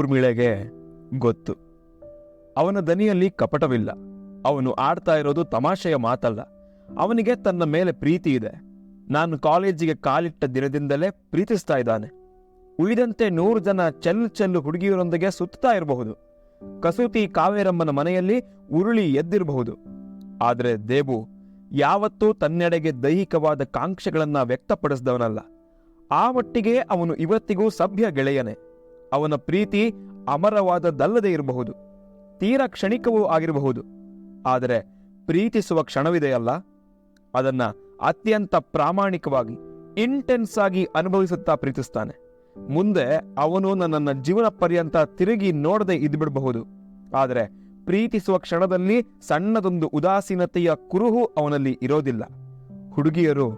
ಊರ್ಮಿಳೆಗೆ ಗೊತ್ತು. ಅವನ ದನಿಯಲ್ಲಿ ಕಪಟವಿಲ್ಲ. ಅವನು ಆಡ್ತಾ ಇರೋದು ತಮಾಷೆಯ ಮಾತಲ್ಲ. ಅವನಿಗೆ ತನ್ನ ಮೇಲೆ ಪ್ರೀತಿ ಇದೆ. ನಾನು ಕಾಲೇಜಿಗೆ ಕಾಲಿಟ್ಟ ದಿನದಿಂದಲೇ ಪ್ರೀತಿಸ್ತಾ ಇದ್ದಾನೆ. ಉಳಿದಂತೆ ನೂರು ಜನ ಚೆಲ್ಲು ಚೆಲ್ಲು ಹುಡುಗಿಯರೊಂದಿಗೆ ಸುತ್ತಾ ಇರಬಹುದು. ಕಸೂತಿ ಕಾವೇರಮ್ಮನ ಮನೆಯಲ್ಲಿ ಉರುಳಿ ಎದ್ದಿರಬಹುದು. ಆದರೆ ದೇಬು, ಯಾವತ್ತೂ ತನ್ನೆಡೆಗೆ ದೈಹಿಕವಾದ ಕಾಂಕ್ಷೆಗಳನ್ನ ವ್ಯಕ್ತಪಡಿಸಿದವನಲ್ಲ. ಆ ಮಟ್ಟಿಗೆ ಅವನು ಇವತ್ತಿಗೂ ಸಭ್ಯ ಗೆಳೆಯನೇ. ಅವನ ಪ್ರೀತಿ ಅಮರವಾದದ್ದಲ್ಲದೆ ಇರಬಹುದು. ತೀರ ಕ್ಷಣಿಕವೂ ಆಗಿರಬಹುದು. ಆದರೆ ಪ್ರೀತಿಸುವ ಕ್ಷಣವಿದೆಯಲ್ಲ? ಅದನ್ನ ಅತ್ಯಂತ ಪ್ರಾಮಾಣಿಕವಾಗಿ ಇಂಟೆನ್ಸ್ ಆಗಿ ಅನುಭವಿಸುತ್ತಾ ಪ್ರೀತಿಸ್ತಾನೆ. ಮುಂದೆ ಅವನು ನನ್ನನ್ನು ಜೀವನ ಪರ್ಯಂತ ತಿರುಗಿ ನೋಡದೆ ಇದ್ಬಿಡಬಹುದು. ಆದರೆ ಪ್ರೀತಿಸುವ ಕ್ಷಣದಲ್ಲಿ ಸಣ್ಣದೊಂದು ಉದಾಸೀನತೆಯ ಕುರುಹು ಅವನಲ್ಲಿ ಇರೋದಿಲ್ಲ. ಹುಡುಗಿಯರು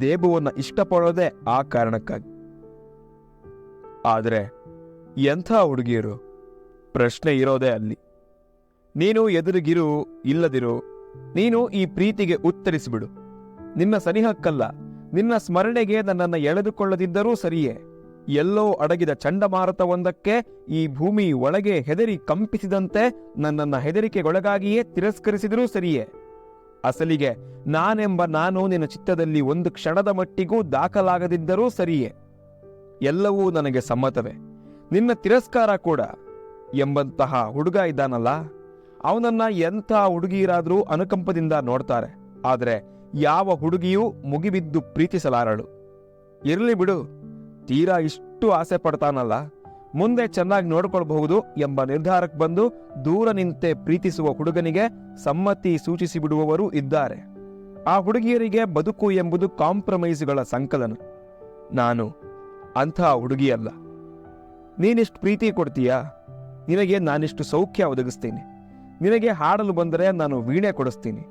ದೇಬುವನ್ನು ಇಷ್ಟಪಡೋದೇ ಆ ಕಾರಣಕ್ಕಾಗಿ. ಆದರೆ ಎಂಥ ಹುಡುಗಿಯರು? ಪ್ರಶ್ನೆ ಇರೋದೇ ಅಲ್ಲಿ. ನೀನು ಎದುರಿಗಿರು, ಇಲ್ಲದಿರು, ನೀನು ಈ ಪ್ರೀತಿಗೆ ಉತ್ತರಿಸಿಬಿಡು. ನಿನ್ನ ಸನಿಹಕ್ಕಲ್ಲ, ನಿನ್ನ ಸ್ಮರಣೆಗೆ ನನ್ನನ್ನು ಎಳೆದುಕೊಳ್ಳದಿದ್ದರೂ ಸರಿಯೇ. ಎಲ್ಲೋ ಅಡಗಿದ ಚಂಡಮಾರುತವೊಂದಕ್ಕೆ ಈ ಭೂಮಿ ಒಳಗೆ ಹೆದರಿ ಕಂಪಿಸಿದಂತೆ ನನ್ನನ್ನ ಹೆದರಿಕೆಗೊಳಗಾಗಿಯೇ ತಿರಸ್ಕರಿಸಿದರೂ ಸರಿಯೇ. ಅಸಲಿಗೆ ನಾನೆಂಬ ನಾನು ನಿನ್ನ ಚಿತ್ತದಲ್ಲಿ ಒಂದು ಕ್ಷಣದ ಮಟ್ಟಿಗೂ ದಾಖಲಾಗದಿದ್ದರೂ ಸರಿಯೇ. ಎಲ್ಲವೂ ನನಗೆ ಸಮ್ಮತವೇ. ನಿನ್ನ ತಿರಸ್ಕಾರ ಕೂಡ ಎಂಬಂತಹ ಹುಡುಗ ಇದ್ದಾನಲ್ಲ, ಅವನನ್ನ ಎಂಥ ಹುಡುಗಿಯರಾದರೂ ಅನುಕಂಪದಿಂದ ನೋಡ್ತಾರೆ, ಆದರೆ ಯಾವ ಹುಡುಗಿಯೂ ಮುಗಿಬಿದ್ದು ಪ್ರೀತಿಸಲಾರಳು. ಇರಲಿ ಬಿಡು, ತೀರಾ ಇಷ್ಟು ಆಸೆ ಪಡ್ತಾನಲ್ಲ, ಮುಂದೆ ಚೆನ್ನಾಗಿ ನೋಡ್ಕೊಳ್ಬಹುದು ಎಂಬ ನಿರ್ಧಾರಕ್ಕೆ ಬಂದು ದೂರ ನಿಂತೆ ಪ್ರೀತಿಸುವ ಹುಡುಗನಿಗೆ ಸಮ್ಮತಿ ಸೂಚಿಸಿ ಬಿಡುವವರು ಇದ್ದಾರೆ. ಆ ಹುಡುಗಿಯರಿಗೆ ಬದುಕು ಎಂಬುದು ಕಾಂಪ್ರಮೈಸ್ಗಳ ಸಂಕಲನ. ನಾನು ಅಂಥ ಹುಡುಗಿಯಲ್ಲ. ನೀನಿಷ್ಟು ಪ್ರೀತಿ ಕೊಡ್ತೀಯಾ? ನಿನಗೆ ನಾನಿಷ್ಟು ಸೌಖ್ಯ ಒದಗಿಸ್ತೀನಿ. ನಿನಗೆ ಹಾಡಲು ಬಂದರೆ ನಾನು ವೀಣೆ ಕೊಡಿಸ್ತೀನಿ.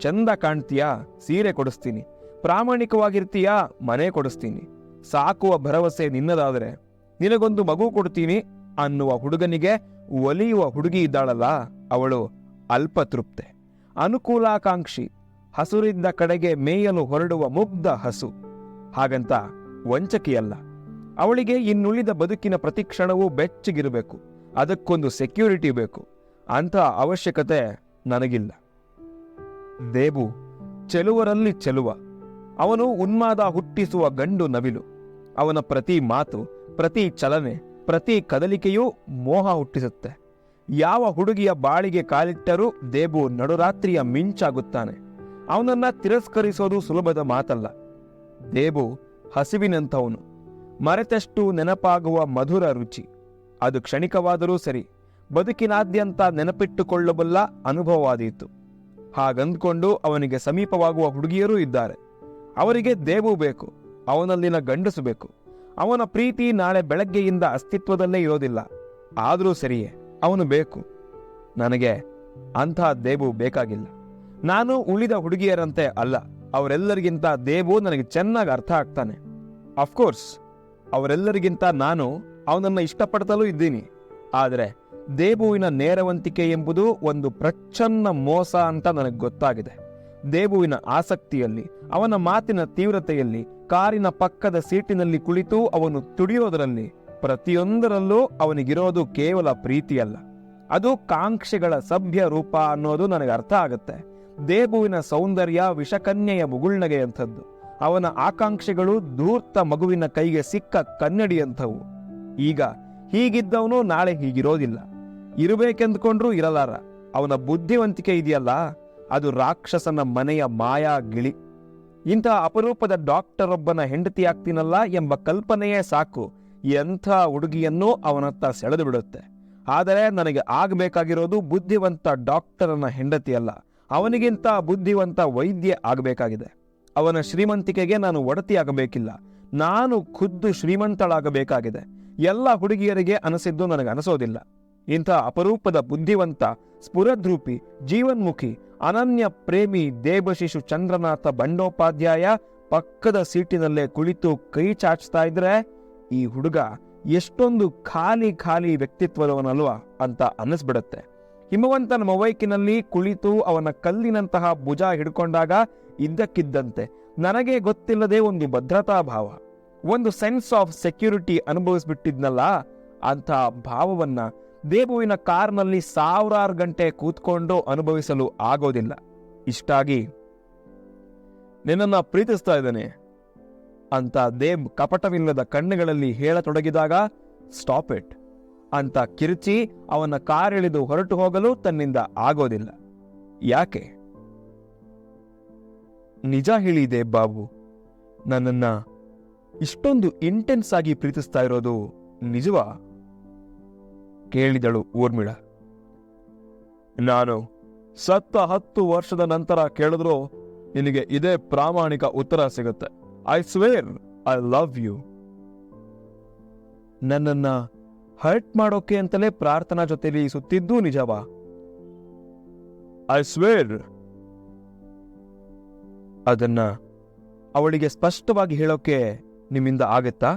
ಚಂದ ಕಾಣ್ತೀಯಾ? ಸೀರೆ ಕೊಡಿಸ್ತೀನಿ. ಪ್ರಾಮಾಣಿಕವಾಗಿರ್ತೀಯಾ? ಮನೆ ಕೊಡಿಸ್ತೀನಿ. ಸಾಕುವ ಭರವಸೆ ನಿನ್ನದಾದರೆ. ನಿನಗೊಂದು ಮಗು ಕೊಡ್ತೀನಿ ಅನ್ನುವ ಹುಡುಗನಿಗೆ ಒಲಿಯುವ ಹುಡುಗಿ ಇದ್ದಾಳಲ್ಲ ಅವಳು ಅಲ್ಪತೃಪ್ತೆ. ಅನುಕೂಲಾಕಾಂಕ್ಷಿ. ಹಸುರಿದ್ದ ಕಡೆಗೆ ಮೇಯಲು ಹೊರಡುವ ಮುಗ್ಧ ಹಸು. ಹಾಗಂತ ವಂಚಕಿಯಲ್ಲ. ಅವಳಿಗೆ ಇನ್ನುಳಿದ ಬದುಕಿನ ಪ್ರತಿಕ್ಷಣವೂ ಬೆಚ್ಚಗಿರಬೇಕು. ಅದಕ್ಕೊಂದು ಸೆಕ್ಯೂರಿಟಿ ಬೇಕು. ಅಂಥ ಅವಶ್ಯಕತೆ ನನಗಿಲ್ಲ. ದೇಬು, ಚೆಲುವರಲ್ಲಿ ಚೆಲುವ. ಅವನು ಉನ್ಮಾದ ಹುಟ್ಟಿಸುವ ಗಂಡು ನವಿಲು. ಅವನ ಪ್ರತಿ ಮಾತು, ಪ್ರತಿ ಚಲನೆ, ಪ್ರತಿ ಕದಲಿಕೆಯೂ ಮೋಹ ಹುಟ್ಟಿಸುತ್ತೆ. ಯಾವ ಹುಡುಗಿಯ ಬಾಳಿಗೆ ಕಾಲಿಟ್ಟರೂ ದೇಬು ನಡುರಾತ್ರಿಯ ಮಿಂಚಾಗುತ್ತಾನೆ. ಅವನನ್ನ ತಿರಸ್ಕರಿಸೋದು ಸುಲಭದ ಮಾತಲ್ಲ. ದೇಬು ಹಸಿವಿನಂಥವನು. ಮರೆತಷ್ಟು ನೆನಪಾಗುವ ಮಧುರ ರುಚಿ. ಅದು ಕ್ಷಣಿಕವಾದರೂ ಸರಿ, ಬದುಕಿನಾದ್ಯಂತ ನೆನಪಿಟ್ಟುಕೊಳ್ಳಬಲ್ಲ ಅನುಭವವಾದೀತು. ಹಾಗಂದ್ಕೊಂಡು ಅವನಿಗೆ ಸಮೀಪವಾಗುವ ಹುಡುಗಿಯರೂ ಇದ್ದಾರೆ. ಅವರಿಗೆ ದೇವು ಬೇಕು, ಅವನಲ್ಲಿನ ಗಂಡಸು ಬೇಕು. ಅವನ ಪ್ರೀತಿ ನಾಳೆ ಬೆಳಗ್ಗೆಯಿಂದ ಅಸ್ತಿತ್ವದಲ್ಲೇ ಇರೋದಿಲ್ಲ. ಆದರೂ ಸರಿಯೇ, ಅವನು ಬೇಕು. ನನಗೆ ಅಂಥ ದೇವು ಬೇಕಾಗಿಲ್ಲ. ನಾನು ಉಳಿದ ಹುಡುಗಿಯರಂತೆ ಅಲ್ಲ, ಅವರೆಲ್ಲರಿಗಿಂತ ದೇವು ನನಗೆ ಚೆನ್ನಾಗಿ ಅರ್ಥ ಆಗ್ತಾನೆ. ಅಫ್ಕೋರ್ಸ್ ಅವರೆಲ್ಲರಿಗಿಂತ ನಾನು ಅವನನ್ನು ಇಷ್ಟಪಡ್ತಲೂ ಇದ್ದೀನಿ. ಆದರೆ ದೇಬುವಿನ ನೇರವಂತಿಕೆ ಎಂಬುದು ಒಂದು ಪ್ರಚ್ಛನ್ನ ಮೋಸ ಅಂತ ನನಗೆ ಗೊತ್ತಾಗಿದೆ. ದೇಬುವಿನ ಆಸಕ್ತಿಯಲ್ಲಿ, ಅವನ ಮಾತಿನ ತೀವ್ರತೆಯಲ್ಲಿ, ಕಾರಿನ ಪಕ್ಕದ ಸೀಟಿನಲ್ಲಿ ಕುಳಿತು ಅವನು ತುಡಿಯೋದರಲ್ಲಿ ಪ್ರತಿಯೊಂದರಲ್ಲೂ ಅವನಿಗಿರೋದು ಕೇವಲ ಪ್ರೀತಿಯಲ್ಲ. ಅದು ಕಾಂಕ್ಷೆಗಳ ಸಭ್ಯ ರೂಪ ಅನ್ನೋದು ನನಗೆ ಅರ್ಥ ಆಗುತ್ತೆ. ದೇಬುವಿನ ಸೌಂದರ್ಯ ವಿಷಕನ್ಯೆಯ ಮುಗುಳ್ನಗೆಯಂಥದ್ದು ಅವನ ಆಕಾಂಕ್ಷೆಗಳು ಧೂರ್ತ ಮಗುವಿನ ಕೈಗೆ ಸಿಕ್ಕ ಕನ್ನಡಿಯಂಥವು. ಈಗ ಹೀಗಿದ್ದವನು ನಾಳೆ ಹೀಗಿರೋದಿಲ್ಲ. ಇರಬೇಕೆಂದುಕೊಂಡ್ರೂ ಇರಲಾರ. ಅವನ ಬುದ್ಧಿವಂತಿಕೆ ಇದೆಯಲ್ಲ, ಅದು ರಾಕ್ಷಸನ ಮನೆಯ ಮಾಯಾ ಗಿಳಿ. ಇಂಥ ಅಪರೂಪದ ಡಾಕ್ಟರ್ ಒಬ್ಬನ ಹೆಂಡತಿಯಾಗ್ತೀನಲ್ಲ ಎಂಬ ಕಲ್ಪನೆಯೇ ಸಾಕು. ಎಂಥ ಹುಡುಗಿಯನ್ನೂ ಅವನತ್ತ ಸೆಳೆದು ಬಿಡುತ್ತೆ. ಆದರೆ ನನಗೆ ಆಗಬೇಕಾಗಿರೋದು ಬುದ್ಧಿವಂತ ಡಾಕ್ಟರನ ಹೆಂಡತಿಯಲ್ಲ. ಅವನಿಗಿಂತ ಬುದ್ಧಿವಂತ ವೈದ್ಯ ಆಗಬೇಕಾಗಿದೆ. ಅವನ ಶ್ರೀಮಂತಿಕೆಗೆ ನಾನು ಒಡತಿಯಾಗಬೇಕಿಲ್ಲ. ನಾನು ಖುದ್ದು ಶ್ರೀಮಂತಳಾಗಬೇಕಾಗಿದೆ. ಎಲ್ಲ ಹುಡುಗಿಯರಿಗೆ ಅನಿಸಿದ್ದು ನನಗೆ ಅನಿಸೋದಿಲ್ಲ. ಇಂಥ ಅಪರೂಪದ ಬುದ್ಧಿವಂತ, ಸ್ಫುರದ್ರೂಪಿ, ಜೀವನ್ಮುಖಿ, ಅನನ್ಯ ಪ್ರೇಮಿ ದೇವಶಿಶು ಚಂದ್ರನಾಥ ಬಂಡೋಪಾಧ್ಯಾಯ ಪಕ್ಕದ ಸೀಟಿನಲ್ಲೇ ಕುಳಿತು ಕೈ ಚಾಚ್ತಾ ಇದ್ರೆ, ಈ ಹುಡುಗ ಎಷ್ಟೊಂದು ಖಾಲಿ ಖಾಲಿ ವ್ಯಕ್ತಿತ್ವದವನಲ್ವಾ ಅಂತ ಅನ್ನಿಸ್ಬಿಡತ್ತೆ. ಹಿಮವಂತನ ಮೊಬೈಕಿನಲ್ಲಿ ಕುಳಿತು ಅವನ ಕಲ್ಲಿನಂತಹ ಭುಜ ಹಿಡ್ಕೊಂಡಾಗ ಇದ್ದಕ್ಕಿದ್ದಂತೆ ನನಗೆ ಗೊತ್ತಿಲ್ಲದೆ ಒಂದು ಭದ್ರತಾ ಭಾವ, ಒಂದು ಸೆನ್ಸ್ ಆಫ್ ಸೆಕ್ಯೂರಿಟಿ ಅನುಭವಿಸ್ಬಿಟ್ಟಿದ್ನಲ್ಲ? ಅಂಥ ಭಾವವನ್ನ ದೇಬುವಿನ ಕಾರ್ನಲ್ಲಿ ಸಾವಿರಾರು ಗಂಟೆ ಕೂತ್ಕೊಂಡು ಅನುಭವಿಸಲು ಆಗೋದಿಲ್ಲ. ಇಷ್ಟಾಗಿ, ನಿನ್ನನ್ನು ಪ್ರೀತಿಸ್ತಾ ಇದ್ದೇನೆ ಅಂತ ದೇಬ್ ಕಪಟವಿಲ್ಲದ ಕಣ್ಣುಗಳಲ್ಲಿ ಹೇಳತೊಡಗಿದಾಗ, ಸ್ಟಾಪ್ ಇಟ್ ಅಂತ ಕಿರುಚಿ ಅವನ ಕಾರಿಳಿದು ಹೊರಟು ಹೋಗಲು ತನ್ನಿಂದ ಆಗೋದಿಲ್ಲ. ಯಾಕೆ? ನಿಜ ಹೇಳಿದೆ ಬಾಬು. ನನ್ನನ್ನ ಇಷ್ಟೊಂದು ಇಂಟೆನ್ಸ್ ಆಗಿ ಪ್ರೀತಿಸ್ತಾ ಇರೋದು ನಿಜವಾ? ಕೇಳಿದಳು ಊರ್ಮಿಳ. ನಾನು ಸತ್ತ ಹತ್ತು ವರ್ಷದ ನಂತರ ಕೇಳಿದ್ರು ನಿನಗೆ ಇದೇ ಪ್ರಾಮಾಣಿಕ ಉತ್ತರ ಸಿಗುತ್ತೆ. I swear I love you ನನ್ನನ್ನ ಹರ್ಟ್ ಮಾಡೋಕೆ ಅಂತಲೇ ಪ್ರಾರ್ಥನಾ ಜೊತೆಲಿ ಸುತ್ತಿದ್ದೂ ನಿಜವಾ? ಐ ಸ್ವೇರ್ ಅದನ್ನ ಅವಳಿಗೆ ಸ್ಪಷ್ಟವಾಗಿ ಹೇಳೋಕೆ ನಿಮ್ಮಿಂದ ಆಗತ್ತಾ?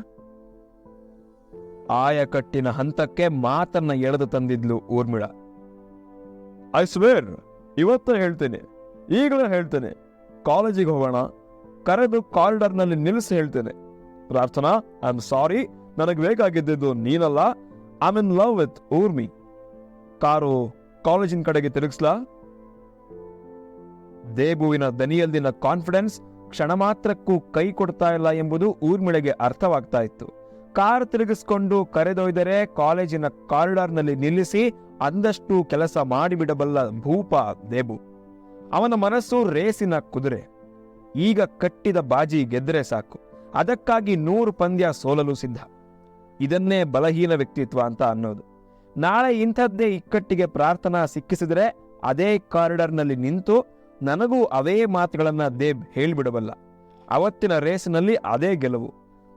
ಆಯಕಟ್ಟಿನ ಹಂತಕ್ಕೆ ಮಾತನ್ನ ಎಳೆದು ತಂದಿದ್ಲು ಊರ್ಮಿಳ. ಐ ಸ್ವೇರ್, ಇವತ್ತ ಹೇಳ್ತೇನೆ, ಈಗಲೂ ಹೇಳ್ತೇನೆ. ಕಾಲೇಜಿಗೆ ಹೋಗೋಣ, ಕರೆದು ಕಾರಿಡರ್ನಲ್ಲಿ ನಿಲ್ಲಿಸಿ ಹೇಳ್ತೇನೆ. ಪ್ರಾರ್ಥನಾ, ಐ ಆಮ್ ಸಾರಿ, ನನಗೆ ಬೇಕಾಗಿದ್ದು ನೀನಲ್ಲ, I in love with Urmi. Car ಕಾಲೇಜಿನ ಕಡೆಗೆ ತಿರುಗಿಸ್ಲಾ? ದೇಬುವಿನ ದನಿಯಲ್ಲಿನ ಕಾನ್ಫಿಡೆನ್ಸ್ ಕ್ಷಣ ಮಾತ್ರಕ್ಕೂ ಕೈ ಕೊಡ್ತಾ ಇಲ್ಲ ಎಂಬುದು ಊರ್ಮಿಳೆಗೆ ಅರ್ಥವಾಗ್ತಾ ಇತ್ತು. ಕಾರ್ ತಿರುಗಿಸ್ಕೊಂಡು ಕರೆದೊಯ್ದರೆ ಕಾಲೇಜಿನ ಕಾರಿಡಾರ್ನಲ್ಲಿ ನಿಲ್ಲಿಸಿ ಅಂದಷ್ಟು ಕೆಲಸ ಮಾಡಿಬಿಡಬಲ್ಲ ಭೂಪ ದೇಬು. ಅವನ ಮನಸ್ಸು ರೇಸಿನ ಕುದುರೆ. ಈಗ ಕಟ್ಟಿದ ಬಾಜಿ ಗೆದ್ದರೆ ಸಾಕು. ಅದಕ್ಕಾಗಿ ನೂರು ಪಂದ್ಯ ಸೋಲಲು ಸಿದ್ಧ. ಇದನ್ನೇ ಬಲಹೀನ ವ್ಯಕ್ತಿತ್ವ ಅಂತ ಅನ್ನೋದು. ನಾಳೆ ಇಂಥದ್ದೇ ಇಕ್ಕಟ್ಟಿಗೆ ಪ್ರಾರ್ಥನಾ ಸಿಕ್ಕಿಸಿದರೆ ಅದೇ ಕಾರಿಡಾರ್ನಲ್ಲಿ ನಿಂತು ನನಗೂ ಅದೇ ಮಾತುಗಳನ್ನು ದೇಬ್ ಹೇಳಿಬಿಡಬಲ್ಲ. ಅವತ್ತಿನ ರೇಸ್ನಲ್ಲಿ ಅದೇ ಗೆಲುವು.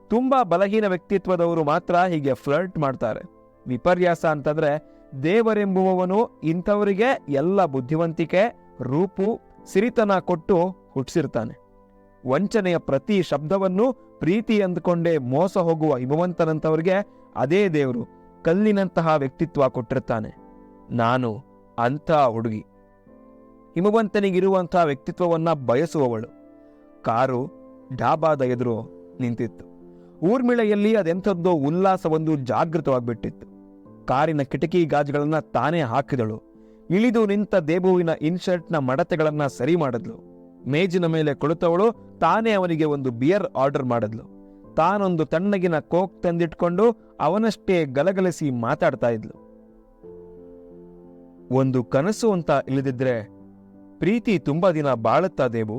ತುಂಬಾ ಬಲಹೀನ ವ್ಯಕ್ತಿತ್ವದವರು ಮಾತ್ರ ಹೀಗೆ ಫ್ಲರ್ಟ್ ಮಾಡ್ತಾರೆ. ವಿಪರ್ಯಾಸ ಅಂತಂದ್ರೆ ದೇವರೆಂಬುವವನು ಇಂಥವರಿಗೆ ಎಲ್ಲ ಬುದ್ಧಿವಂತಿಕೆ, ರೂಪು, ಸಿರಿತನ ಕೊಟ್ಟು ಹುಟ್ಟಿಸಿರ್ತಾನೆ ವಂಚನೆಯ ಪ್ರತಿ ಶಬ್ದವನ್ನು ಪ್ರೀತಿ ಅಂದುಕೊಂಡೇ ಮೋಸ ಹೋಗುವ ಹಿಮವಂತನಂತವರಿಗೆ ಅದೇ ದೇವರು ಕಲ್ಲಿನಂತಹ ವ್ಯಕ್ತಿತ್ವ ಕೊಟ್ಟಿರ್ತಾನೆ. ನಾನು ಅಂಥ ಹುಡುಗಿ. ಹಿಮವಂತನಿಗಿರುವಂತಹ ವ್ಯಕ್ತಿತ್ವವನ್ನ ಬಯಸುವವಳು. ಕಾರು ಡಾಬಾದ ಎದುರು ನಿಂತಿತ್ತು. ಊರ್ಮಿಳೆಯಲ್ಲಿ ಅದೆಂಥದ್ದೋ ಉಲ್ಲಾಸವೊಂದು ಜಾಗೃತವಾಗಿಬಿಟ್ಟಿತ್ತು. ಕಾರಿನ ಕಿಟಕಿ ಗಾಜುಗಳನ್ನ ತಾನೇ ಹಾಕಿದಳು. ಇಳಿದು ನಿಂತ ದೇಬುವಿನ ಇನ್ಶರ್ಟ್ನ ಮಡತೆಗಳನ್ನ ಸರಿ ಮಾಡಿದ್ಲು. ಮೇಜಿನ ಮೇಲೆ ಕುಳಿತವಳು ತಾನೇ ಅವನಿಗೆ ಒಂದು ಬಿಯರ್ ಆರ್ಡರ್ ಮಾಡಿದ್ಲು. ತಾನೊಂದು ತಣ್ಣಗಿನ ಕೋಕ್ ತಂದಿಟ್ಕೊಂಡು ಅವನಷ್ಟೇ ಗಲಗಲಿಸಿ ಮಾತಾಡ್ತಾ ಇದ್ಲು. ಒಂದು ಕನಸು ಅಂತ ಇಳಿದಿದ್ರೆ ಪ್ರೀತಿ ತುಂಬಾ ದಿನ ಬಾಳುತ್ತಾ ದೇವು?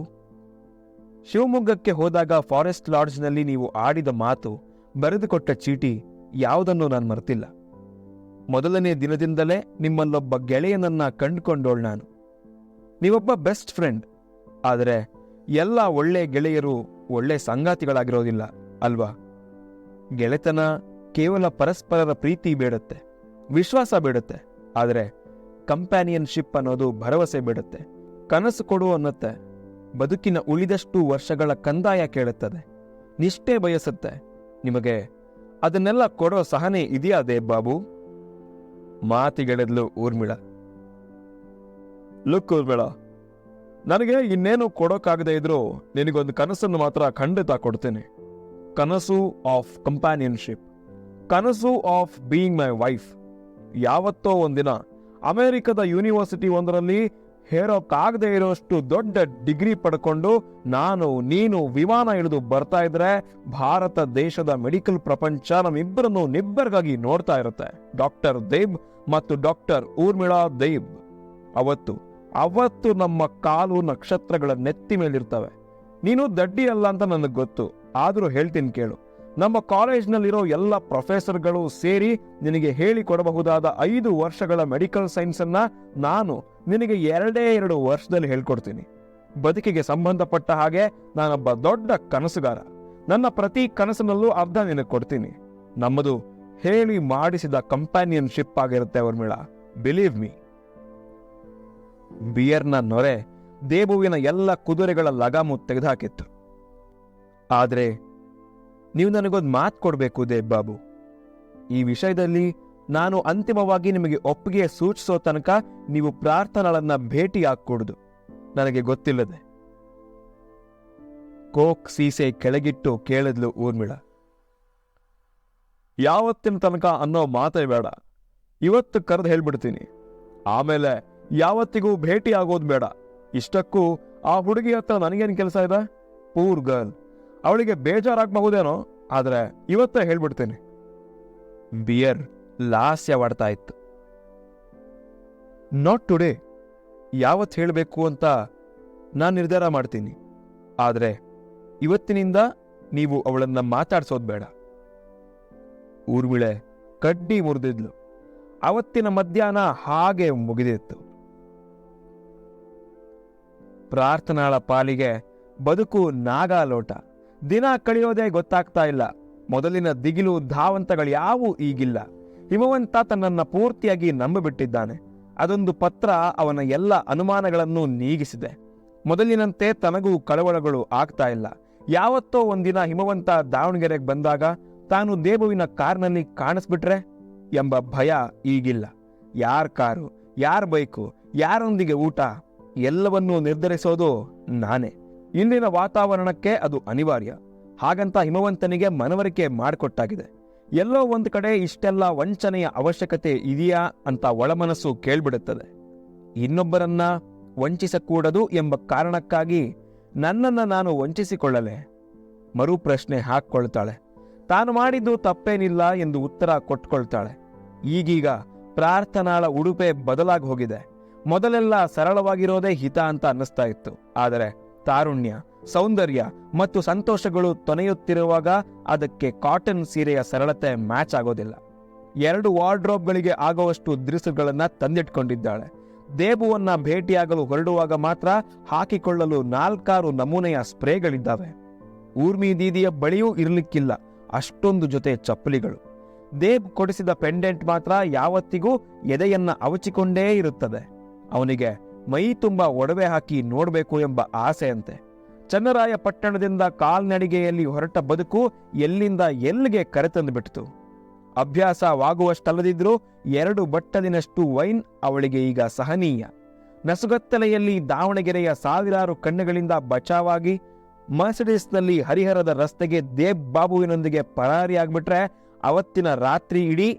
ಶಿವಮೊಗ್ಗಕ್ಕೆ ಹೋದಾಗ ಫಾರೆಸ್ಟ್ ಲಾಡ್ಜ್ನಲ್ಲಿ ನೀವು ಆಡಿದ ಮಾತು, ಬರೆದುಕೊಟ್ಟ ಚೀಟಿ ಯಾವುದನ್ನು ನಾನು ಮರ್ತಿಲ್ಲ. ಮೊದಲನೇ ದಿನದಿಂದಲೇ ನಿಮ್ಮಲ್ಲೊಬ್ಬ ಗೆಳೆಯನನ್ನ ಕಂಡುಕೊಂಡೋಳ್ ನಾನು. ನೀವೊಬ್ಬ ಬೆಸ್ಟ್ ಫ್ರೆಂಡ್, ಆದರೆ ಎಲ್ಲ ಒಳ್ಳೆ ಗೆಳೆಯರು ಒಳ್ಳೆ ಸಂಗಾತಿಗಳಾಗಿರೋದಿಲ್ಲ, ಅಲ್ವಾ? ಗೆಳೆತನ ಕೇವಲ ಪರಸ್ಪರರ ಪ್ರೀತಿ ಬೇಡುತ್ತೆ, ವಿಶ್ವಾಸ ಬೇಡುತ್ತೆ, ಆದರೆ ಕಂಪ್ಯಾನಿಯನ್ಶಿಪ್ ಅನ್ನೋದು ಭರವಸೆ ಬೇಡುತ್ತೆ. ಕನಸು ಕೊಡು ಅನ್ನತ್ತೆ. ಬದುಕಿನ ಉಳಿದಷ್ಟು ವರ್ಷಗಳ ಕಂದಾಯ ಕೇಳುತ್ತದೆ. ನಿಷ್ಠೆ ಬಯಸುತ್ತೆ. ನಿಮಗೆ ಅದನ್ನೆಲ್ಲ ಕೊಡೋ ಸಹನೆ ಇದೆಯಾ ದೇವ್ ಬಾಬು ಮಾತಿಗೆಳೆದ್ಲು ಊರ್ಮಿಳ. ಲುಕ್ ಊರ್ಮಿಳ, ನನಗೆ ಇನ್ನೇನು ಕೊಡೋಕ್ಕಾಗದೇ ಇದ್ರೂ ನಿನಗೊಂದು ಕನಸನ್ನು ಮಾತ್ರ ಖಂಡಿತ ಕೊಡ್ತೇನೆ. ಕನಸು ಆಫ್ ಕಂಪ್ಯಾನಿಯನ್ಶಿಪ್. ಕನಸು ಆಫ್ ಬೀಯಿಂಗ್ ಮೈ ವೈಫ್. ಯಾವತ್ತೋ ಒಂದಿನ ಅಮೆರಿಕದ ಯೂನಿವರ್ಸಿಟಿ ಒಂದರಲ್ಲಿ ಹೇರೋಕ್ಕಾಗದೇ ಇರೋಷ್ಟು ದೊಡ್ಡ ಡಿಗ್ರಿ ಪಡ್ಕೊಂಡು ನಾನು, ನೀನು ವಿಮಾನ ಇಳಿದು ಬರ್ತಾ ಇದ್ರೆ ಭಾರತ ದೇಶದ ಮೆಡಿಕಲ್ ಪ್ರಪಂಚ ನಮ್ಮಿಬ್ಬರನ್ನು ನಿಬ್ಬರಿಗಾಗಿ ನೋಡ್ತಾ ಇರುತ್ತೆ. ಡಾಕ್ಟರ್ ದೇಬ್ ಮತ್ತು ಡಾಕ್ಟರ್ ಊರ್ಮಿಳಾ ದೇಬ್. ಅವತ್ತು ಅವತ್ತು ನಮ್ಮ ಕಾಲು ನಕ್ಷತ್ರಗಳ ನೆತ್ತಿ ಮೇಲಿರ್ತವೆ. ನೀನು ದಡ್ಡಿ ಅಲ್ಲ ಅಂತ ನನಗೆ ಗೊತ್ತು. ಆದರೂ ಹೇಳ್ತೀನಿ ಕೇಳು. ನಮ್ಮ ಕಾಲೇಜ್ನಲ್ಲಿರೋ ಎಲ್ಲ ಪ್ರೊಫೆಸರ್ಗಳು ಸೇರಿ ನಿನಗೆ ಹೇಳಿಕೊಡಬಹುದಾದ ಐದು ವರ್ಷಗಳ ಮೆಡಿಕಲ್ ಸೈನ್ಸ್ ಅನ್ನ ನಾನು ನಿನಗೆ ಎರಡೇ ಎರಡು ವರ್ಷದಲ್ಲಿ ಹೇಳ್ಕೊಡ್ತೀನಿ. ಬದುಕಿಗೆ ಸಂಬಂಧಪಟ್ಟ ಹಾಗೆ ನಾನೊಬ್ಬ ದೊಡ್ಡ ಕನಸುಗಾರ. ನನ್ನ ಪ್ರತಿ ಕನಸಿನಲ್ಲೂ ಅರ್ಧ ನಿನಗೆ ಕೊಡ್ತೀನಿ. ನಮ್ಮದು ಹೇಳಿ ಮಾಡಿಸಿದ ಕಂಪ್ಯಾನಿಯನ್ಶಿಪ್ ಆಗಿರುತ್ತೆ ಊರ್ಮಿಳಾ. Believe me. ಬಿಯರ್ನ ನೊರೆ ದೇಬುವಿನ ಎಲ್ಲ ಕುದುರೆಗಳ ಲಗಾಮು ತೆಗೆದುಹಾಕಿತ್ತು ಆದರೆ ನೀವು ನನಗೊಂದು ಮಾತು ಕೊಡಬೇಕು ದೇಬ್ ಬಾಬು ಈ ವಿಷಯದಲ್ಲಿ ನಾನು ಅಂತಿಮವಾಗಿ ನಿಮಗೆ ಒಪ್ಪಿಗೆ ಸೂಚಿಸೋ ತನಕ ನೀವು ಪ್ರಾರ್ಥನೆಗಳನ್ನ ಭೇಟಿ ಹಾಕೂಡುದು ನನಗೆ ಗೊತ್ತಿಲ್ಲದೆ. ಕೋಕ್ ಸೀಸೆ ಕೆಳಗಿಟ್ಟು ಕೇಳಿದ್ಲು ಊರ್ಮಿಳ. ಯಾವತ್ತಿನ ತನಕ ಅನ್ನೋ ಮಾತೇ ಬೇಡ. ಇವತ್ತು ಕರೆದು ಹೇಳ್ಬಿಡ್ತೀನಿ. ಆಮೇಲೆ ಯಾವತ್ತಿಗೂ ಭೇಟಿ ಆಗೋದು ಬೇಡ. ಇಷ್ಟಕ್ಕೂ ಆ ಹುಡುಗಿ ಹತ್ರ ನನಗೇನು ಕೆಲಸ ಇದೆ? Poor girl. ಅವಳಿಗೆ ಬೇಜಾರಾಗಬಹುದೇನೋ, ಆದ್ರೆ ಇವತ್ತೇ ಹೇಳ್ಬಿಡ್ತೇನೆ. ಬಿಯರ್ ಲಾಸ್ಯವಾಡ್ತಾ ಇತ್ತು. ನಾಟ್ ಟುಡೇ ಯಾವತ್ತು ಹೇಳಬೇಕು ಅಂತ ನಾನು ನಿರ್ಧಾರ ಮಾಡ್ತೀನಿ. ಆದರೆ ಇವತ್ತಿನಿಂದ ನೀವು ಅವಳನ್ನ ಮಾತಾಡ್ಸೋದು ಬೇಡ. ಊರ್ಮಿಳೆ ಕಡ್ಡಿ ಮುರಿದಿದ್ಲು. ಅವತ್ತಿನ ಮಧ್ಯಾಹ್ನ ಹಾಗೆ ಮುಗಿದಿತ್ತು. ಪ್ರಾರ್ಥನಾಳ ಪಾಲಿಗೆ ಬದುಕು ನಾಗಾಲೋಟ. ದಿನ ಕಳೆಯೋದೇ ಗೊತ್ತಾಗ್ತಾ ಇಲ್ಲ. ಮೊದಲಿನ ದಿಗಿಲು ಧಾವಂತಗಳು ಯಾವೂ ಈಗಿಲ್ಲ. ಹಿಮವಂತ ತನ್ನನ್ನ ಪೂರ್ತಿಯಾಗಿ ನಂಬಿಬಿಟ್ಟಿದ್ದಾನೆ. ಅದೊಂದು ಪತ್ರ ಅವನ ಎಲ್ಲ ಅನುಮಾನಗಳನ್ನು ನೀಗಿಸಿದೆ. ಮೊದಲಿನಂತೆ ತನಗೂ ಕಳವಳಗಳು ಆಗ್ತಾ ಇಲ್ಲ. ಯಾವತ್ತೋ ಒಂದಿನ ಹಿಮವಂತ ದಾವಣಗೆರೆಗೆ ಬಂದಾಗ ತಾನು ದೇಬುವಿನ ಕಾರ್ನಲ್ಲಿ ಕಾಣಿಸ್ಬಿಟ್ರೆ ಎಂಬ ಭಯ ಈಗಿಲ್ಲ. ಯಾರ್ ಕಾರು, ಯಾರ್ ಬೈಕು, ಯಾರೊಂದಿಗೆ ಊಟ, ಎಲ್ಲವನ್ನೂ ನಿರ್ಧರಿಸೋದು ನಾನೇ. ಇಂದಿನ ವಾತಾವರಣಕ್ಕೆ ಅದು ಅನಿವಾರ್ಯ. ಹಾಗಂತ ಹಿಮವಂತನಿಗೆ ಮನವರಿಕೆ ಮಾಡಿಕೊಟ್ಟಾಗಿದೆ. ಎಲ್ಲೋ ಒಂದು ಕಡೆ ಇಷ್ಟೆಲ್ಲ ವಂಚನೆಯ ಅವಶ್ಯಕತೆ ಇದೆಯಾ ಅಂತ ಒಳಮನಸ್ಸು ಕೇಳ್ಬಿಡುತ್ತದೆ. ಇನ್ನೊಬ್ಬರನ್ನ ವಂಚಿಸಕೂಡದು ಎಂಬ ಕಾರಣಕ್ಕಾಗಿ ನನ್ನನ್ನು ನಾನು ವಂಚಿಸಿಕೊಳ್ಳಲೆ. ಮರು ಪ್ರಶ್ನೆ ಹಾಕ್ಕೊಳ್ತಾಳೆ. ತಾನು ಮಾಡಿದ್ದು ತಪ್ಪೇನಿಲ್ಲ ಎಂದು ಉತ್ತರ ಕೊಟ್ಕೊಳ್ತಾಳೆ. ಈಗೀಗ ಪ್ರಾರ್ಥನಾಳ ಉಡುಪೆ ಬದಲಾಗಿ ಹೋಗಿದೆ ಮೊದಲೆಲ್ಲ ಸರಳವಾಗಿರೋದೇ ಹಿತ ಅಂತ ಅನ್ನಿಸ್ತಾ ಇತ್ತು. ಆದರೆ ತಾರುಣ್ಯ, ಸೌಂದರ್ಯ ಮತ್ತು ಸಂತೋಷಗಳು ತೊನೆಯುತ್ತಿರುವಾಗ ಅದಕ್ಕೆ ಕಾಟನ್ ಸೀರೆಯ ಸರಳತೆ ಮ್ಯಾಚ್ ಆಗೋದಿಲ್ಲ. ಎರಡು ವಾರ್ಡ್ರೋಬ್ಗಳಿಗೆ ಆಗುವಷ್ಟು ದ್ರಿಸುಗಳನ್ನ ತಂದಿಟ್ಕೊಂಡಿದ್ದಾಳೆ. ದೇಬುವನ್ನ ಭೇಟಿಯಾಗಲು ಹೊರಡುವಾಗ ಮಾತ್ರ ಹಾಕಿಕೊಳ್ಳಲು ನಾಲ್ಕಾರು ನಮೂನೆಯ ಸ್ಪ್ರೇಗಳಿದ್ದಾವೆ. ಊರ್ಮಿ ದೀದಿಯ ಬಳಿಯೂ ಇರಲಿಕ್ಕಿಲ್ಲ, ಅಷ್ಟೊಂದು ಜೊತೆ ಚಪ್ಪಲಿಗಳು. ದೇಬ್ ಕೊಡಿಸಿದ ಪೆಂಡೆಂಟ್ ಮಾತ್ರ ಯಾವತ್ತಿಗೂ ಎದೆಯನ್ನ ಅವಚಿಕೊಂಡೇ ಇರುತ್ತದೆ. ಅವನಿಗೆ ಮೈ ತುಂಬ ಒಡವೆ ಹಾಕಿ ನೋಡಬೇಕು ಎಂಬ ಆಸೆಯಂತೆ. ಚನ್ನರಾಯ ಪಟ್ಟಣದಿಂದ ಕಾಲ್ನಡಿಗೆಯಲ್ಲಿ ಹೊರಟ ಬದುಕು ಎಲ್ಲಿಂದ ಎಲ್ಲಿಗೆ ಕರೆತಂದು ಬಿಟ್ಟಿತು ಅಭ್ಯಾಸವಾಗುವಷ್ಟಲ್ಲದಿದ್ರೂ ಎರಡು ಬಟ್ಟಲಿನಷ್ಟು ವೈನ್ ಅವಳಿಗೆ ಈಗ ಸಹನೀಯ. ನಸುಗತ್ತಲೆಯಲ್ಲಿ ದಾವಣಗೆರೆಯ ಸಾವಿರಾರು ಕಣ್ಣುಗಳಿಂದ ಬಚಾವಾಗಿ ಮರ್ಸಿಡಿಸ್ನಲ್ಲಿ ಹರಿಹರದ ರಸ್ತೆಗೆ ದೇಬ್ ಬಾಬುವಿನೊಂದಿಗೆ ಪರಾರಿಯಾಗ್ಬಿಟ್ರೆ ಅವತ್ತಿನ ರಾತ್ರಿ ಇಡೀ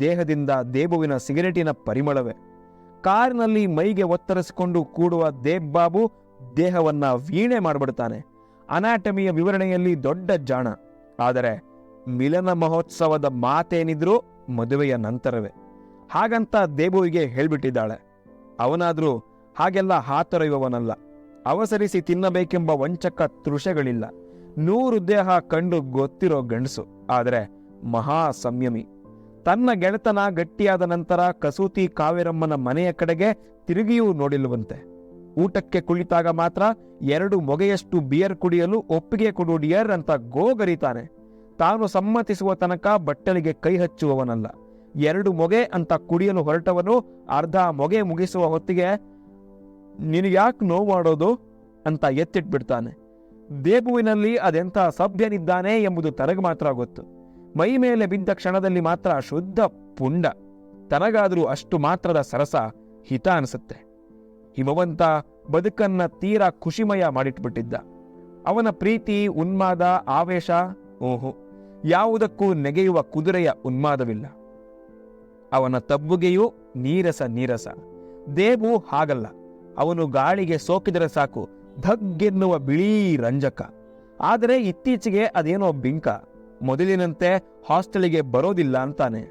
ದೇಹದಿಂದ ದೇಬುವಿನ ಸಿಗರೇಟಿನ ಪರಿಮಳವೇ. ಕಾರಿನಲ್ಲಿ ಮೈಗೆ ಒತ್ತರಿಸಿಕೊಂಡು ಕೂಡುವ ದೇಬ್ ಬಾಬು ದೇಹವನ್ನ ವೀಣೆ ಮಾಡಿಬಿಡ್ತಾನೆ. ಅನಾಟಮಿಯ ವಿವರಣೆಯಲ್ಲಿ ದೊಡ್ಡ ಜಾಣ. ಆದರೆ ಮಿಲನ ಮಹೋತ್ಸವದ ಮಾತೇನಿದ್ರೂ ಮದುವೆಯ ನಂತರವೇ. ಹಾಗಂತ ದೇಬುವಿಗೆ ಹೇಳ್ಬಿಟ್ಟಿದ್ದಾಳೆ. ಅವನಾದರೂ ಹಾಗೆಲ್ಲ ಹಾತೊರೆಯುವವನಲ್ಲ. ಅವಸರಿಸಿ ತಿನ್ನಬೇಕೆಂಬ ವಂಚಕ ತೃಷೆಗಳಿಲ್ಲ. ನೂರು ದೇಹ ಕಂಡು ಗೊತ್ತಿರೋ ಗಂಡಸು. ಆದರೆ ಮಹಾ ಸಂಯಮಿ ತನ್ನ ಗೆಳೆತನ ಗಟ್ಟಿಯಾದ ನಂತರ ಕಸೂತಿ ಕಾವೇರಮ್ಮನ ಮನೆಯ ಕಡೆಗೆ ತಿರುಗಿಯೂ ನೋಡಿಲ್ವಂತೆ ಊಟಕ್ಕೆ ಕುಳಿತಾಗ ಮಾತ್ರ ಎರಡು ಮೊಗೆಯಷ್ಟು ಬಿಯರ್ ಕುಡಿಯಲು ಒಪ್ಪಿಗೆ ಕೊಡು ಡಿಯರ್ ಅಂತ ಗೋಗರಿತಾನೆ ತಾನು ಸಮ್ಮತಿಸುವ ತನಕ ಬಟ್ಟಲಿಗೆ ಕೈ ಹಚ್ಚುವವನಲ್ಲ. ಎರಡು ಮೊಗೆ ಅಂತ ಕುಡಿಯಲು ಹೊರಟವನು ಅರ್ಧ ಮೊಗೆ ಮುಗಿಸುವ ಹೊತ್ತಿಗೆ ನಿನಗ್ಯಾಕೆ ನೋವು ಮಾಡೋದು ಅಂತ ಎತ್ತಿಟ್ಬಿಡ್ತಾನೆ. ದೇಬುವಿನಲ್ಲಿ ಅದೆಂಥ ಸಭ್ಯನಿದ್ದಾನೆ ಎಂಬುದು ತನಗೆ ಮಾತ್ರ ಗೊತ್ತು. ಮೈ ಮೇಲೆ ಬಿದ್ದ ಕ್ಷಣದಲ್ಲಿ ಮಾತ್ರ ಶುದ್ಧ ಪುಂಡ. ತನಗಾದರೂ ಅಷ್ಟು ಮಾತ್ರದ ಸರಸ ಹಿತ ಅನಿಸುತ್ತೆ. ಹಿಮವಂತ ಬದುಕನ್ನ ತೀರಾ ಖುಷಿಮಯ ಮಾಡಿಟ್ಬಿಟ್ಟಿದ್ದ. ಅವನ ಪ್ರೀತಿ, ಉನ್ಮಾದ, ಆವೇಶ, ಓಹೋ, ಯಾವುದಕ್ಕೂ ನೆಗೆಯುವ ಕುದುರೆಯ ಉನ್ಮಾದವಿಲ್ಲ. ಅವನ ತಬ್ಬುಗೆಯೂ ನೀರಸ ನೀರಸ. ದೇವು ಹಾಗಲ್ಲ. ಅವನು ಗಾಳಿಗೆ ಸೋಕಿದರೆ ಸಾಕು. ಧಗ್ಗೆನ್ನುವ ಬಿಳೀ ರಂಜಕ. ಆದರೆ ಇತ್ತೀಚೆಗೆ ಅದೇನೋ ಬಿಂಕ. ಮೊದಲಿನಂತೆ ಹಾಸ್ಟೆಲಿಗೆ ಬರೋದಿಲ್ಲ ಅಂತಾನೆ.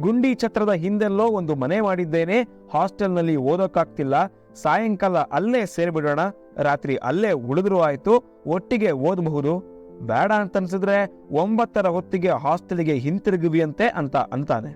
ಗುಂಡಿ ಛತ್ರದ ಹಿಂದೆಲ್ಲೋ ಒಂದು ಮನೆ ಮಾಡಿದ್ದೇನೆ, ಹಾಸ್ಟೆಲ್ನಲ್ಲಿ ಓದೋಕ್ಕಾಗ್ತಿಲ್ಲ ಸಾಯಂಕಾಲ ಅಲ್ಲೇ ಸೇರಿಬಿಡೋಣ, ರಾತ್ರಿ ಅಲ್ಲೇ ಉಳಿದ್ರು ಆಯ್ತು, ಒಟ್ಟಿಗೆ ಓದಬಹುದು. ಬೇಡ ಅಂತನ್ಸಿದ್ರೆ ಒಂಬತ್ತರ ಹೊತ್ತಿಗೆ ಹಾಸ್ಟೆಲಿಗೆ ಹಿಂತಿರುಗುವಿಯಂತೆ ಅಂತ ಅಂತಾನೆ.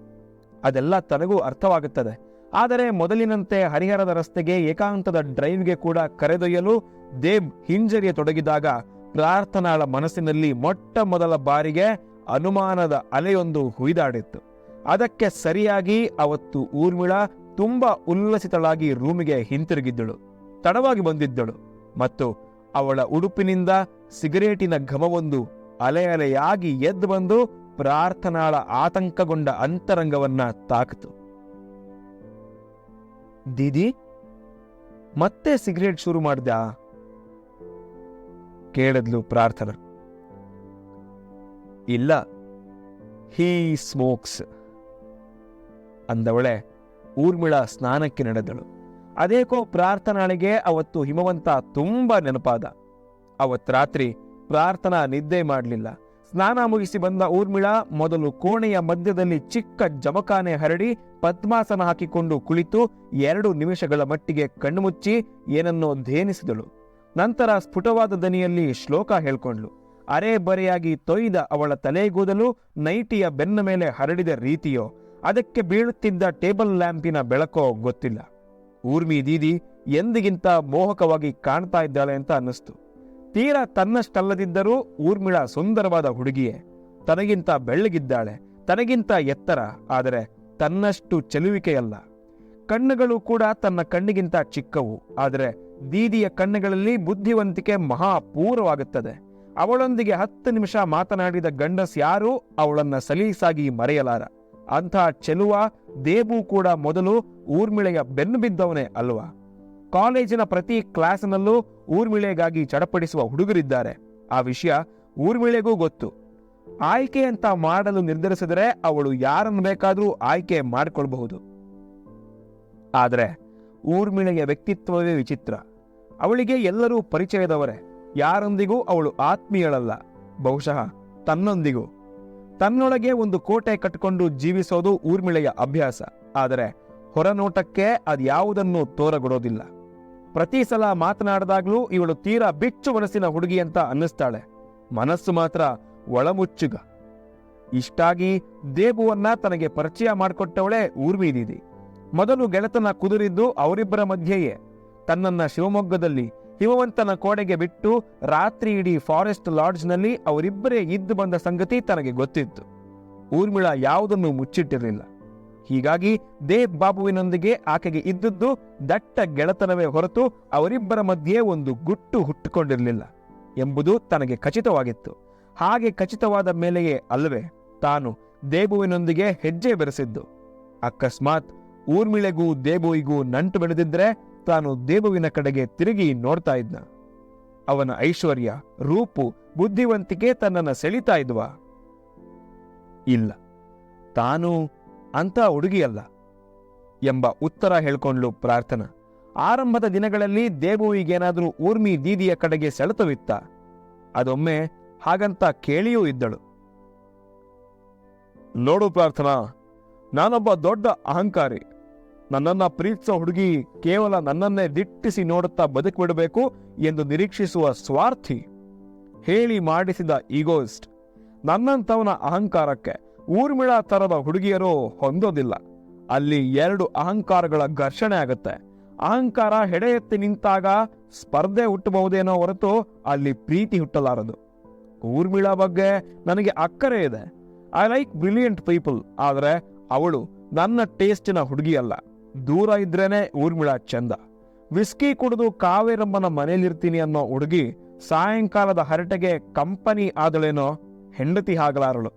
ಅದೆಲ್ಲ ತನಗೂ ಅರ್ಥವಾಗುತ್ತದೆ. ಆದರೆ ಮೊದಲಿನಂತೆ ಹರಿಹರದ ರಸ್ತೆಗೆ ಏಕಾಂತದ ಡ್ರೈವ್ಗೆ ಕೂಡ ಕರೆದೊಯ್ಯಲು ದೇಬ್ ಹಿಂಜರಿಯತೊಡಗಿದಾಗ ಪ್ರಾರ್ಥನಾಳ ಮನಸ್ಸಿನಲ್ಲಿ ಮೊಟ್ಟ ಮೊದಲ ಬಾರಿಗೆ ಅನುಮಾನದ ಅಲೆಯೊಂದು ಹುಯ್ದಾಡಿತ್ತು. ಅದಕ್ಕೆ ಸರಿಯಾಗಿ ಅವತ್ತು ಊರ್ಮಿಳ ತುಂಬಾ ಉಲ್ಲಸಿತಳಾಗಿ ರೂಮಿಗೆ ಹಿಂತಿರುಗಿದ್ದಳು. ತಡವಾಗಿ ಬಂದಿದ್ದಳು ಮತ್ತು ಅವಳ ಉಡುಪಿನಿಂದ ಸಿಗರೇಟಿನ ಘಮವೊಂದು ಅಲೆ ಅಲೆಯಾಗಿ ಎದ್ದು ಬಂದು ಪ್ರಾರ್ಥನಾಳ ಆತಂಕಗೊಂಡ ಅಂತರಂಗವನ್ನ ತಾಕಿತು. ದೀದಿ, ಮತ್ತೆ ಸಿಗರೇಟ್ ಶುರು ಮಾಡ್ದ ಕೇಳಿದ್ಲು ಪ್ರಾರ್ಥನಾ. ಇಲ್ಲ, ಹೀ ಸ್ಮೋಕ್ಸ್ ಅಂದವಳೆ ಊರ್ಮಿಳ ಸ್ನಾನಕ್ಕೆ ನಡೆದಳು. ಅದೇಕೋ ಪ್ರಾರ್ಥನಾಳಿಗೆ ಅವತ್ತು ಹಿಮವಂತ ತುಂಬಾ ನೆನಪಾದ. ಅವತ್ ರಾತ್ರಿ ಪ್ರಾರ್ಥನಾ ನಿದ್ದೆ ಮಾಡಲಿಲ್ಲ. ಸ್ನಾನ ಮುಗಿಸಿ ಬಂದ ಊರ್ಮಿಳ ಮೊದಲು ಕೋಣೆಯ ಮಧ್ಯದಲ್ಲಿ ಚಿಕ್ಕ ಜಮಖಾನೆ ಹರಡಿ ಪದ್ಮಾಸನ ಹಾಕಿಕೊಂಡು ಕುಳಿತು ಎರಡು ನಿಮಿಷಗಳ ಮಟ್ಟಿಗೆ ಕಣ್ಣುಮುಚ್ಚಿ ಏನನ್ನೋ ಧೇನಿಸಿದಳು ನಂತರ ಸ್ಫುಟವಾದ ದನಿಯಲ್ಲಿ ಶ್ಲೋಕ ಹೇಳ್ಕೊಂಡ್ಲು. ಅರೆ ಬರೆಯಾಗಿ ತೊಯ್ದ ಅವಳ ತಲೆಗೂದಲು ನೈಟಿಯ ಬೆನ್ನ ಮೇಲೆ ಹರಡಿದ ರೀತಿಯೋ, ಅದಕ್ಕೆ ಬೀಳುತ್ತಿದ್ದ ಟೇಬಲ್ ಲ್ಯಾಂಪಿನ ಬೆಳಕೋ ಗೊತ್ತಿಲ್ಲ. ಊರ್ಮಿ ದೀದಿ, ಎಂದಿಗಿಂತ ಮೋಹಕವಾಗಿ ಕಾಣ್ತಾ ಇದ್ದಾಳೆ ಅಂತ ಅನ್ನಿಸ್ತು. ತೀರಾ ತನ್ನಷ್ಟಲ್ಲದಿದ್ದರೂ ಊರ್ಮಿಳ ಸುಂದರವಾದ ಹುಡುಗಿಯೇ. ತನಗಿಂತ ಬೆಳ್ಳಗಿದ್ದಾಳೆ, ತನಗಿಂತ ಎತ್ತರ, ಆದರೆ ತನ್ನಷ್ಟು ಚೆಲುವಿಕೆಯಲ್ಲ. ಕಣ್ಣುಗಳು ಕೂಡ ತನ್ನ ಕಣ್ಣಿಗಿಂತ ಚಿಕ್ಕವು, ಆದರೆ ದೀದಿಯ ಕಣ್ಣುಗಳಲ್ಲಿ ಬುದ್ಧಿವಂತಿಕೆ ಮಹಾಪೂರವಾಗುತ್ತದೆ ಅವಳೊಂದಿಗೆ ಹತ್ತು ನಿಮಿಷ ಮಾತನಾಡಿದ ಗಂಡಸ್ ಯಾರು ಅವಳನ್ನ ಸಲೀಸಾಗಿ ಮರೆಯಲಾರ. ಅಂಥ ಚೆಲುವ ದೇಬು ಕೂಡ ಮೊದಲು ಊರ್ಮಿಳೆಯ ಬೆನ್ನು ಬಿದ್ದವನೇ ಅಲ್ವಾ? ಕಾಲೇಜಿನ ಪ್ರತಿ ಕ್ಲಾಸ್ನಲ್ಲೂ ಊರ್ಮಿಳೆಗಾಗಿ ಚಡಪಡಿಸುವ ಹುಡುಗರಿದ್ದಾರೆ. ಆ ವಿಷಯ ಊರ್ಮಿಳೆಗೂ ಗೊತ್ತು. ಆಯ್ಕೆ ಅಂತ ಮಾಡಲು ನಿರ್ಧರಿಸಿದರೆ ಅವಳು ಯಾರನ್ನು ಬೇಕಾದರೂ ಆಯ್ಕೆ ಮಾಡಿಕೊಳ್ಬಹುದು. ಆದರೆ ಊರ್ಮಿಳೆಯ ವ್ಯಕ್ತಿತ್ವವೇ ವಿಚಿತ್ರ. ಅವಳಿಗೆ ಎಲ್ಲರೂ ಪರಿಚಯದವರೇ. ಯಾರೊಂದಿಗೂ ಅವಳು ಆತ್ಮೀಯಳಲ್ಲ. ಬಹುಶಃ ತನ್ನೊಂದಿಗೂ. ತನ್ನೊಳಗೆ ಒಂದು ಕೋಟೆ ಕಟ್ಟಿಕೊಂಡು ಜೀವಿಸೋದು ಊರ್ಮಿಳೆಯ ಅಭ್ಯಾಸ. ಆದರೆ ಹೊರನೋಟಕ್ಕೆ ಅದ್ಯಾವುದನ್ನು ತೋರಗೊಡೋದಿಲ್ಲ. ಪ್ರತಿ ಸಲ ಮಾತನಾಡಿದಾಗ್ಲೂ ಇವಳು ತೀರಾ ಬಿಚ್ಚು ಮನಸ್ಸಿನ ಹುಡುಗಿ ಅಂತ ಅನ್ನಿಸ್ತಾಳೆ. ಮನಸ್ಸು ಮಾತ್ರ ಒಳಮುಚ್ಚುಗ. ಇಷ್ಟಾಗಿ ದೇಬುವನ್ನ ತನಗೆ ಪರಿಚಯ ಮಾಡಿಕೊಟ್ಟವಳೆ ಊರ್ಮಿ ದೀದಿ ಮೊದಲು ಗೆಳೆತನ ಕುದುರಿದ್ದು ಅವರಿಬ್ಬರ ಮಧ್ಯೆಯೇ. ತನ್ನನ್ನ ಶಿವಮೊಗ್ಗದಲ್ಲಿ ಹಿಮವಂತನ ಕೋಣೆಗೆ ಬಿಟ್ಟು ರಾತ್ರಿ ಇಡೀ ಫಾರೆಸ್ಟ್ ಲಾಡ್ಜ್ನಲ್ಲಿ ಅವರಿಬ್ಬರೇ ಇದ್ದು ಬಂದ ಸಂಗತಿ ತನಗೆ ಗೊತ್ತಿತ್ತು. ಊರ್ಮಿಳ ಯಾವುದನ್ನು ಮುಚ್ಚಿಟ್ಟಿರಲಿಲ್ಲ. ಹೀಗಾಗಿ ದೇವ್ ಬಾಬುವಿನೊಂದಿಗೆ ಆಕೆಗೆ ಇದ್ದದ್ದು ದಟ್ಟ ಗೆಳತನವೇ ಹೊರತು ಅವರಿಬ್ಬರ ಮಧ್ಯೆ ಒಂದು ಗುಟ್ಟು ಹುಟ್ಟುಕೊಂಡಿರಲಿಲ್ಲ ಎಂಬುದು ತನಗೆ ಖಚಿತವಾಗಿತ್ತು. ಹಾಗೆ ಖಚಿತವಾದ ಮೇಲೆಯೇ ಅಲ್ಲವೇ ತಾನು ದೇಬುವಿನೊಂದಿಗೆ ಹೆಜ್ಜೆ ಬೆರೆಸಿದ್ದು. ಅಕಸ್ಮಾತ್ ಊರ್ಮಿಳೆಗೂ ದೇಬುವಿಗೂ ನಂಟು ಬೆಳೆದಿದ್ರೆ ತಾನು ದೇಬುವಿನ ಕಡೆಗೆ ತಿರುಗಿ ನೋಡ್ತಾ ಇದ್ನ. ಅವನ ಐಶ್ವರ್ಯ, ರೂಪು, ಬುದ್ಧಿವಂತಿಕೆ ತನ್ನನ್ನು ಸೆಳಿತಾ ಇದ್ವಾ. ಇಲ್ಲ, ತಾನು ಅಂತ ಹುಡುಗಿಯಲ್ಲ ಎಂಬ ಉತ್ತರ ಹೇಳ್ಕೊಂಡ್ಲು ಪ್ರಾರ್ಥನಾ. ಆರಂಭದ ದಿನಗಳಲ್ಲಿ ದೇಬುವಿಗೇನಾದರೂ ಊರ್ಮಿ ದೀದಿಯ ಕಡೆಗೆ ಸೆಳೆತವಿತ್ತ. ಅದೊಮ್ಮೆ ಹಾಗಂತ ಕೇಳಿಯೂ ಇದ್ದಳು. ನೋಡು ಪ್ರಾರ್ಥನಾ, ನಾನೊಬ್ಬ ದೊಡ್ಡ ಅಹಂಕಾರಿ. ನನ್ನನ್ನ ಪ್ರೀತಿಸೋ ಹುಡುಗಿ ಕೇವಲ ನನ್ನನ್ನೇ ದಿಟ್ಟಿಸಿ ನೋಡುತ್ತಾ ಬದುಕಿಬಿಡಬೇಕು ಎಂದು ನಿರೀಕ್ಷಿಸುವ ಸ್ವಾರ್ಥಿ. ಹೇಳಿ ಮಾಡಿಸಿದ ಈಗೋಯಿಸ್ಟ್ ನನ್ನಂಥವನ ಅಹಂಕಾರಕ್ಕೆ ಊರ್ಮಿಳ ತರದ ಹುಡುಗಿಯರು ಹೊಂದೋದಿಲ್ಲ. ಅಲ್ಲಿ ಎರಡು ಅಹಂಕಾರಗಳ ಘರ್ಷಣೆ ಆಗುತ್ತೆ. ಅಹಂಕಾರ ಹೆಡೆ ಎತ್ತಿ ನಿಂತಾಗ ಸ್ಪರ್ಧೆ ಹುಟ್ಟಬಹುದೇನೋ ಹೊರತು ಅಲ್ಲಿ ಪ್ರೀತಿ ಹುಟ್ಟಲಾರದು. ಊರ್ಮಿಳ ಬಗ್ಗೆ ನನಗೆ ಅಕ್ಕರೆ ಇದೆ. ಐ ಲೈಕ್ ಬ್ರಿಲಿಯಂಟ್ ಪೀಪಲ್ ಆದರೆ ಅವಳು ನನ್ನ ಟೇಸ್ಟಿನ ಹುಡುಗಿಯಲ್ಲ. ದೂರ ಇದ್ರೇನೆ ಊರ್ಮಿಳ ಚಂದ. ವಿಸ್ಕಿ ಕುಡಿದು ಕಾವೇರಮ್ಮನ ಮನೇಲಿರ್ತೀನಿ ಅನ್ನೋ ಹುಡುಗಿ ಸಾಯಂಕಾಲದ ಹರಟೆಗೆ ಕಂಪನಿ ಆದಳೇನೋ ಹೆಂಡತಿ ಆಗಲಾರಳು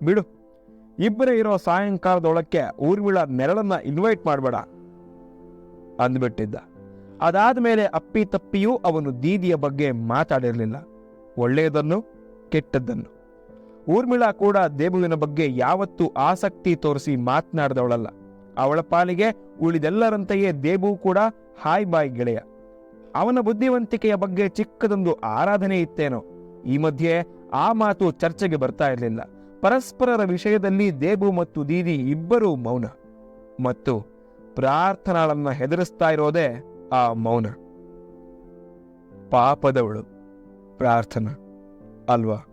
ಬಿಡು, ಇಬ್ಬರೇ ಇರೋ ಸಾಯಂಕಾಲದೊಳಕ್ಕೆ ಊರ್ಮಿಳ ನೆರಳನ್ನ ಇನ್ವೈಟ್ ಮಾಡಬೇಡ ಅಂದ್ಬಿಟ್ಟಿದ್ದ. ಅದಾದ್ಮೇಲೆ ಅಪ್ಪಿ ತಪ್ಪಿಯೂ ಅವನು ದೀದಿಯ ಬಗ್ಗೆ ಮಾತಾಡಿರಲಿಲ್ಲ. ಒಳ್ಳೆಯದನ್ನು ಕೆಟ್ಟದ್ದನ್ನು. ಊರ್ಮಿಳಾ ಕೂಡ ದೇಬುವಿನ ಬಗ್ಗೆ ಯಾವತ್ತೂ ಆಸಕ್ತಿ ತೋರಿಸಿ ಮಾತನಾಡಿದವಳಲ್ಲ. ಅವಳ ಪಾಲಿಗೆ ಉಳಿದೆಲ್ಲರಂತೆಯೇ ದೇಬು ಕೂಡ ಹಾಯ್ ಬಾಯ್ ಗೆಳೆಯ. ಅವನ ಬುದ್ಧಿವಂತಿಕೆಯ ಬಗ್ಗೆ ಚಿಕ್ಕದೊಂದು ಆರಾಧನೆ ಇತ್ತೇನೋ. ಈ ಮಧ್ಯೆ ಆ ಮಾತು ಚರ್ಚೆಗೆ ಬರ್ತಾ ಇರಲಿಲ್ಲ. ಪರಸ್ಪರರ ವಿಷಯದಲ್ಲಿ ದೇಬು ಮತ್ತು ದೀದಿ ಇಬ್ಬರೂ ಮೌನ. ಮತ್ತು ಪ್ರಾರ್ಥನಾಳನ್ನ ಹೆದರಿಸ್ತಾ ಇರೋದೇ ಆ ಮೌನ. ಪಾಪದವಳು. ಪ್ರಾರ್ಥನಾ. ಅಲ್ವಾ?